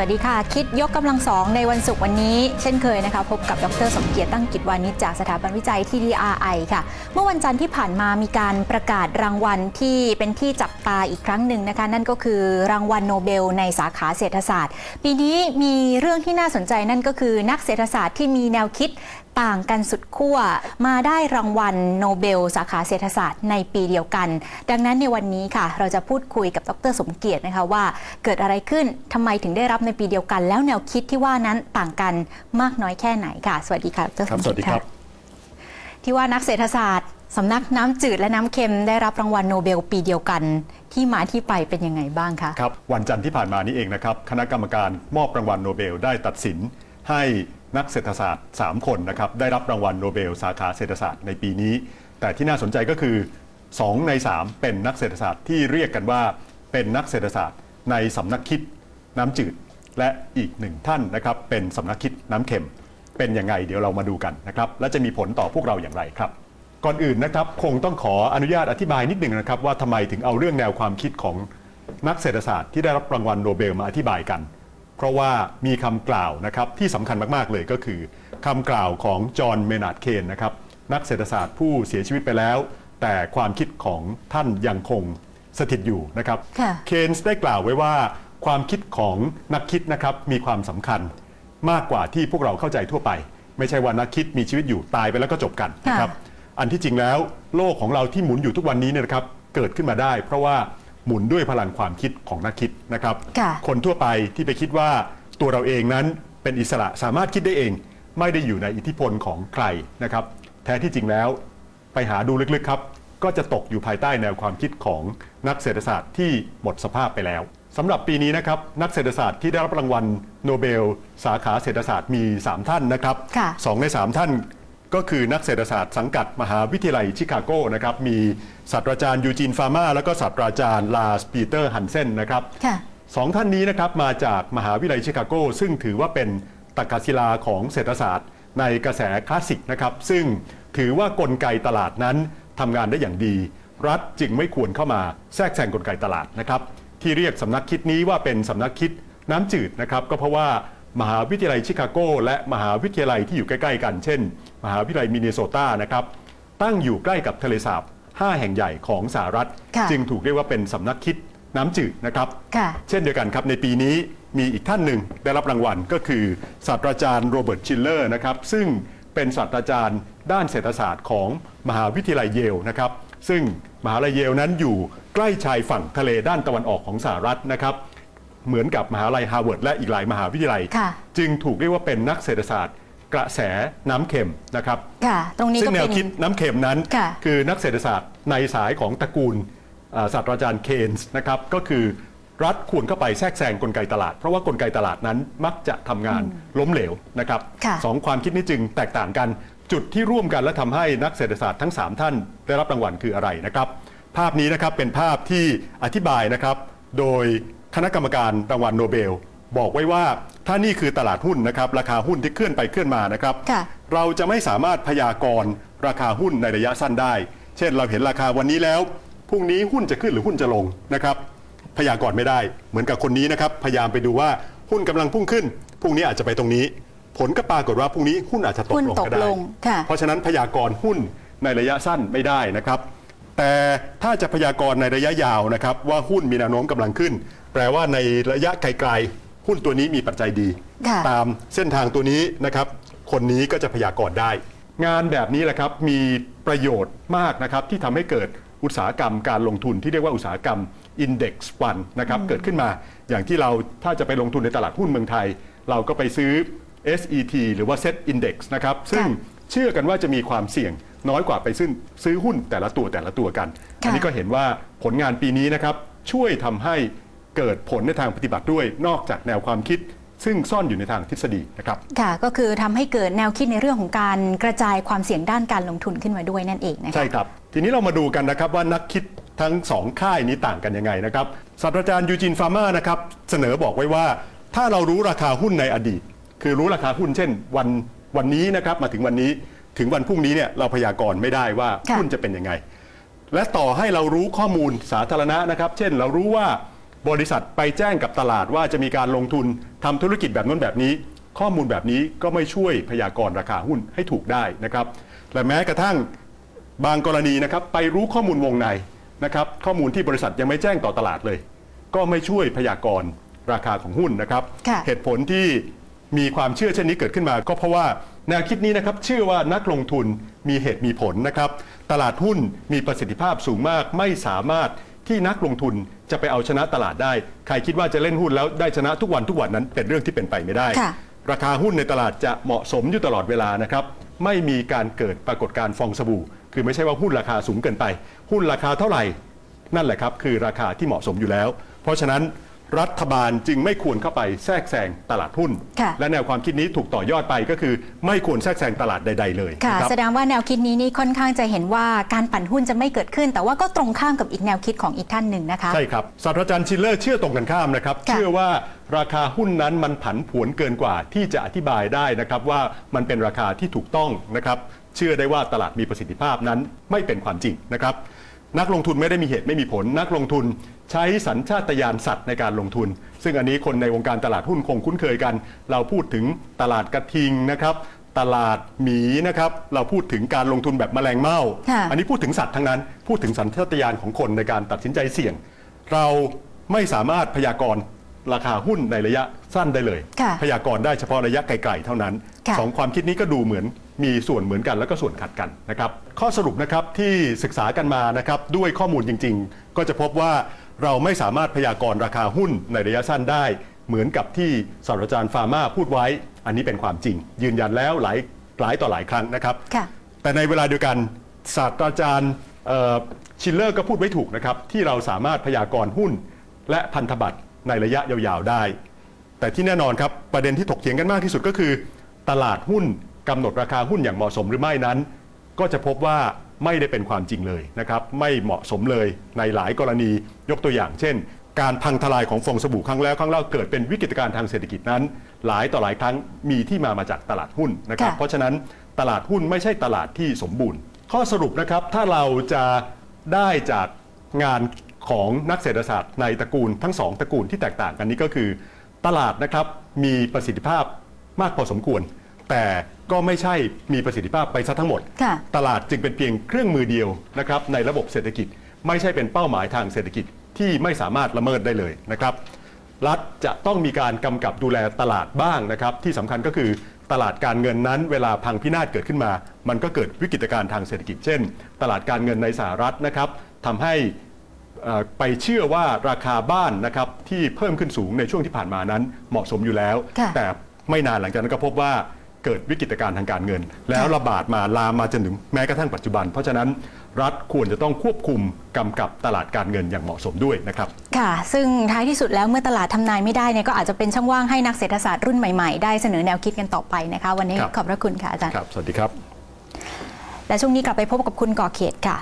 สวัสดีค่ะ คิดยกกำลังสองในวันศุกร์วันนี้ เช่นเคยนะคะ พบกับดรสมเกียรติตั้งกิจวานิจจากสถาบันวิจัย TDRI ค่ะ เมื่อวันจันทร์ที่ผ่านมามีการประกาศรางวัลที่เป็นที่จับตาอีกครั้งหนึ่งนะคะ นั่นก็คือรางวัลโนเบลในสาขาเศรษฐศาสตร์ ปีนี้มีเรื่องที่น่าสนใจนั่นก็คือนักเศรษฐศาสตร์ที่มีแนวคิด ต่างกันสุดขั้วมาได้รางวัลโนเบล สาขาเศรษฐศาสตร์ในปีเดียวกัน ดังนั้นในวันนี้ค่ะ เราจะพูดคุยกับดรสมเกียรตินะคะว่า เกิดอะไรขึ้นทำไมถึงได้รับในปีเดียวกัน แล้วแนวคิดที่ว่านั้นต่างกันมากน้อยแค่ไหนค่ะ สวัสดีค่ะดรสครับมสเกีวัยสรดีติครัค่ะบที่ว่านักเศรษฐศาสตร์สำนักน้ำจืดและน้ำเค็มได้รับรางวัลโนเบลปีเดียวกัน ที่มาที่ไปเป็นยังไงบ้างคะครับวันจันทร์ที่ผ่านมานี้เองนะครับ คณะกรรมการมอบรางวัลโนเบลได้ตัดสินให้ นักเศรษฐศาสตร์ 3 คนนะครับได้รับรางวัลโนเบลสาขาเศรษฐศาสตร์ในปีนี้ แต่ที่น่าสนใจก็คือ 2 ใน 3 เป็นนักเศรษฐศาสตร์ที่เรียกกันว่าเป็นนักเศรษฐศาสตร์ ในสำนักคิดน้ำจืด และอีกหนึ่งท่านนะครับเป็นสำนักคิดน้ำเค็ม เป็นยังไงเดี๋ยวเรามาดูกันนะครับและจะมีผลต่อพวกเราอย่างไรครับก่อนอื่นนะครับคงต้องขออนุญาตอธิบายนิดหนึ่งนะครับว่าทำไมถึงเอาเรื่องแนวความคิดของนักเศรษฐศาสตร์ที่ได้รับรางวัลโนเบลมาอธิบายกัน เพราะว่ามีคำกล่าวนะครับที่สำคัญมากๆเลยก็คือคำกล่าวของจอห์นเมนาร์ดเคนนะครับนักเศรษฐศาสตร์ผู้เสียชีวิตไปแล้ว แต่ความคิดของท่านยังคงสถิตอยู่นะครับค่ะเคนส์ได้กล่าวไว้ว่า ความคิดของนักคิดนะครับมีความสำคัญมากกว่าที่พวกเราเข้าใจทั่วไป ไม่ใช่ว่านักคิดมีชีวิตอยู่ตายไปแล้วก็จบกันนะครับอันที่จริงแล้วโลกของเราที่หมุนอยู่ทุกวันนี้เนี่ยนะครับเกิดขึ้นมาได้ เพราะว่า หมุนด้วยพลังความคิดของนักคิดนะครับค่ะคนทั่วไปที่ไปคิดว่าตัวเราเองนั้นเป็นอิสระสามารถคิดได้เอง ไม่ได้อยู่ในอิทธิพลของใครนะครับ แท้ที่จริงแล้วไปหาดูลึกๆครับ ก็จะตกอยู่ภายใต้แนวความคิดของนักเศรษฐศาสตร์ที่หมดสภาพไปแล้วสำหรับปีนี้นะครับนักเศรษฐศาสตร์ที่ได้รับรางวัลโนเบล สาขาเศรษฐศาสตร์มี 3 ท่านนะครับค่ะสองใน 3 ท่าน ก็คือนักเศรษฐศาสตร์สังกัดมหาวิทยาลัยชิคาโกนะครับ มีศาสตราจารย์ยูจีนฟาร์มาแล้วก็ศาสตราจารย์ลาสปีเตอร์ฮันเซนนะครับค่ะสองท่านนี้นะครับมาจากมหาวิทยาลัยชิคาโก ซึ่งถือว่าเป็นตรรกศิลาของเศรษฐศาสตร์ ในกระแสคลาสสิกนะครับ ซึ่งถือว่ากลไกตลาดนั้นทำงานได้อย่างดี รัฐจึงไม่ควรเข้ามาแทรกแซงกลไกตลาดนะครับ ที่เรียกสำนักคิดนี้ว่าเป็นสำนักคิดน้ำจืดนะครับ ก็เพราะว่า มหาวิทยาลัยชิคาโกและมหาวิทยาลัยที่อยู่ใกล้ๆกัน เช่น มหาวิทยาลัยมินนิโซตานะครับตั้งอยู่ใกล้กับทะเลสาบห้าแห่งใหญ่ของสหรัฐค่ะจึงถูกเรียกว่าเป็นสำนักคิดน้ำจืดนะครับค่ะเช่นเดียวกันครับในปีนี้มีอีกท่านหนึ่งได้รับรางวัลก็คือศาสตราจารย์โรเบิร์ตชิลเลอร์นะครับซึ่งเป็นศาสตราจารย์ด้านเศรษฐศาสตร์ของมหาวิทยาลัยเยลนะครับซึ่งมหาวิทยาลัยเยลนั้นอยู่ใกล้ชายฝั่งทะเลด้านตะวันออกของสหรัฐนะครับ เหมือนกับมหาวิทยาลัยฮาร์วาร์ดและอีกหลายมหาวิทยาลัย ค่ะ จึงถูกเรียกว่าเป็นนักเศรษฐศาสตร์ กระแสน้ำเค็มนะครับ ค่ะ ตรงนี้ซึ่ก็งแนเป็วน คิดน้ำเค็มนั้น ค่ะ คือนักเศรษฐศาสตร์ในสายของตระกูลอ่าศาสตราจารย์เคนส์นะครับก็คือรัฐควรเข้าไปแทรกแซงกลไกตลาด เพราะว่ากลไกตลาดนั้นมักจะทำงานล้มเหลวนะครับค่ะ สองความคิดนี้จึงแตกต่างกันจุดที่ร่วมกันและทำให้นักเศรษฐศาสตร์ทั้ง 3 ท่านได้รับรางวัลคืออะไรนะครับ ภาพนี้นะครับเป็นภาพที่อธิบายนะครับโดย คณะกรรมการรางวัลโนเบล บอกไว้ว่าถ้านี่คือตลาดหุ้นนะครับราคาหุ้นที่เคลื่อนไปเคลื่อนมานะครับค่ะเราจะไม่สามารถพยากรณ์ราคาหุ้นในระยะสั้นได้ เช่นเราเห็นราคาวันนี้แล้วพรุ่งนี้หุ้นจะขึ้นหรือหุ้นจะลงนะครับ พยากรณ์ไม่ได้ เหมือนกับคนนี้นะครับ พยายามไปดูว่าหุ้นกำลังพุ่งขึ้นพรุ่งนี้อาจจะไปตรงนี้ ผลก็ปรากฏว่าพรุ่งนี้หุ้นอาจจะตกหุ้นลงตกก็ได้ลงค่ะเพราะฉะนั้นพยากรณ์หุ้นในระยะสั้นไม่ได้นะครับ แต่ถ้าจะพยากรณ์ในระยะยาวนะครับ ว่าหุ้นมีแนวโน้มกำลังขึ้นแปลว่าในระยะไกลๆหุ้นตัวนี้มีปัจจัยดี ค่ะ ตามเส้นทางตัวนี้นะครับ คนนี้ก็จะพยากรณ์ได้ งานแบบนี้แหละครับมีประโยชน์มากนะครับ ที่ทำให้เกิดอุตสาหกรรมการลงทุนที่เรียกว่าอุตสาหกรรม Index Fund นะครับเกิดขึ้นมาอย่างที่เราถ้าจะไปลงทุนในตลาดหุ้นเมืองไทย เราก็ไปซื้อ SET หรือว่า Set Index นะครับซึ่ง ค่ะ เชื่อกันว่าจะมีความเสี่ยงน้อยกว่าไปซื้อซื้อหุ้นแต่ละตัวแต่ละตัวกันค่ะอันี้ก็เห็นว่าผลงานปีนี้นะครับ ช่วยทำให้ เกิดผลในทางปฏิบัติด้วย นอกจากแนวความคิดซึ่งซ่อนอยู่ในทางทฤษฎีนะครับค่ะก็คือทำให้เกิดแนวคิดในเรื่องของการกระจายความเสี่ยงด้านการลงทุนขึ้นมาด้วยนั่นเองนะคะใช่ครับ ทีนี้เรามาดูกันนะครับว่านักคิดทั้งสองค่ายนี้ต่างกันยังไงนะครับศาสตราจารย์ยูจินฟาร์มานะครับเสนอบอกไว้ว่า ถ้าเรารู้ราคาหุ้นในอดีต คือรู้ราคาหุ้นเช่นวันวันนี้นะครับมาถึงวันนี้ถึงวันพรุ่งนี้เนี่ยเราพยากรณ์ไม่ได้ว่าค่ะหุ้นจะเป็นยังไง และต่อให้เรารู้ข้อมูลสาธารณะนะครับ เช่นเรารู้ว่า บริษัทไปแจ้งกับตลาดว่าจะมีการลงทุนทำธุรกิจแบบนั้นแบบนี้ ข้อมูลแบบนี้ก็ไม่ช่วยพยากรณ์ราคาหุ้นให้ถูกได้นะครับและแม้กระทั่งบางกรณีนะครับไปรู้ข้อมูลวงในนะครับข้อมูลที่บริษัทยังไม่แจ้งต่อตลาดเลย ก็ไม่ช่วยพยากรณ์ราคาของหุ้นนะครับค่ะเหตุผลที่มีความเชื่อเช่นนี้เกิดขึ้นมา ก็เพราะว่าแนวคิดนี้นะครับเชื่อว่านักลงทุนมีเหตุมีผลนะครับ ตลาดหุ้นมีประสิทธิภาพสูงมากไม่สามารถ ที่นักลงทุนจะไปเอาชนะตลาดได้ ใครคิดว่าจะเล่นหุ้นแล้วได้ชนะทุกวันทุกวันนั้นเป็นเรื่องที่เป็นไปไม่ได้ค่ะราคาหุ้นในตลาดจะเหมาะสมอยู่ตลอดเวลานะครับ ไม่มีการเกิดปรากฏการณ์ฟองสบู่ คือไม่ใช่ว่าหุ้นราคาสูงเกินไป หุ้นราคาเท่าไหร่ นั่นแหละครับ คือราคาที่เหมาะสมอยู่แล้ว เพราะฉะนั้น รัฐบาลจึงไม่ควรเข้าไปแทรกแซงตลาดหุ้น ค่ะและแนวความคิดนี้ถูกต่อยอดไปก็คือ ไม่ควรแทรกแซงตลาดใด ๆ เลยค่ะ นะครับ แสดงว่าแนวคิดนี้นี่ค่อนข้างจะเห็นว่าการปั่นหุ้นจะไม่เกิดขึ้น แต่ว่าก็ตรงข้ามกับอีกแนวคิดของอีกท่านหนึ่งนะคะ ใช่ครับศาสตราจารย์ชิลเลอร์เชื่อตรงกันข้ามนะครับ ค่ะเชื่อว่าราคาหุ้นนั้นมันผันผวนเกินกว่าที่จะอธิบายได้นะครับว่ามันเป็นราคาที่ถูกต้องนะครับเชื่อได้ว่าตลาดมีประสิทธิภาพนั้นไม่เป็นความจริงนะครับ นักลงทุนไม่ได้มีเหตุไม่มีผล นักลงทุน ใช้สัญชาตญาณสัตว์ในการลงทุน ซึ่งอันนี้คนในวงการตลาดหุ้นคงคุ้นเคยกัน เราพูดถึงตลาดกระทิงนะครับ ตลาดหมีนะครับ เราพูดถึงการลงทุนแบบแมลงเม่าค่ะอันนี้พูดถึงสัตว์ทั้งนั้น พูดถึงสัญชาตญาณของคนในการตัดสินใจเสี่ยง เราไม่สามารถพยากรณ์ราคาหุ้นในระยะสั้นได้เลยค่ะพยากรณ์ได้เฉพาะระยะไกลๆเท่านั้นค่ะสองความคิดนี้ก็ดูเหมือนมีส่วนเหมือนกันแล้วก็ส่วนขัดกันนะครับ ข้อสรุปนะครับที่ศึกษากันมานะครับด้วยข้อมูลจริง ๆ ก็จะพบว่า เราไม่สามารถพยากรณ์ราคาหุ้นในระยะสั้นได้ เหมือนกับที่ศาสตราจารย์ฟาร์มาพูดไว้ อันนี้เป็นความจริง ยืนยันแล้วหลายหลายต่อหลายครั้งนะครับค่ะแต่ในเวลาเดียวกันศาสตราจารย์เอ่อชิลเลอร์ก็พูดไว้ถูกนะครับ ที่เราสามารถพยากรณ์หุ้น และพันธบัตรในระยะยาวๆได้ แต่ที่แน่นอนครับประเด็นที่ถกเถียงกันมากที่สุดก็คือ ตลาดหุ้นกำหนดราคาหุ้นอย่างเหมาะสมหรือไม่นั้น ก็จะพบว่า ไม่ได้เป็นความจริงเลยนะครับไม่เหมาะสมเลยในหลายกรณียกตัวอย่างเช่น การพังทลายของฟองสบู่ครั้งแล้วครั้งเล่าเกิดเป็นวิกฤตการณ์ทางเศรษฐกิจนั้น หลายต่อหลายครั้งมีที่มามาจากตลาดหุ้นนะครับ ค่ะ เพราะฉะนั้นตลาดหุ้นไม่ใช่ตลาดที่สมบูรณ์ ข้อสรุปนะครับถ้าเราจะได้จากงานของนักเศรษฐศาสตร์ในตระกูลทั้งสองตระกูลที่แตกต่างกันนี้ก็คือ ตลาดนะครับมีประสิทธิภาพมากพอสมควร แต่ ก็ไม่ใช่มีประสิทธิภาพไปซะทั้งหมด ค่ะ ตลาดจึงเป็นเพียงเครื่องมือเดียวนะครับในระบบเศรษฐกิจ ไม่ใช่เป็นเป้าหมายทางเศรษฐกิจที่ไม่สามารถละเมิดได้เลยนะครับ รัฐจะต้องมีการกำกับดูแลตลาดบ้างนะครับ ที่สำคัญก็คือตลาดการเงินนั้นเวลาพังพินาศเกิดขึ้นมา มันก็เกิดวิกฤตการณ์ทางเศรษฐกิจ เช่น ตลาดการเงินในสหรัฐนะครับทำให้เอ่อไปเชื่อว่าราคาบ้านนะครับที่เพิ่มขึ้นสูงในช่วงที่ผ่านมานั้นเหมาะสมอยู่แล้ว ค่ะ แต่ไม่นานหลังจากนั้นก็พบว่า เกิดวิกฤตการณ์ทางการเงิน แล้วระบาดมาลามมาจนถึงแม้กระทั่งปัจจุบัน เพราะฉะนั้นรัฐควรจะต้องควบคุมกำกับตลาดการเงินอย่างเหมาะสมด้วยนะครับค่ะ ซึ่งท้ายที่สุดแล้วเมื่อตลาดทำนายไม่ได้เนี่ยก็อาจจะเป็นช่องว่างให้นักเศรษฐศาสตร์รุ่นใหม่ๆ ได้เสนอแนวคิดกันต่อไปนะคะ วันนี้ครับขอบพระคุณค่ะอาจารย์ครับสวัสดีครับ และช่วงนี้กลับไปพบกับคุณก่อเขตค่ะ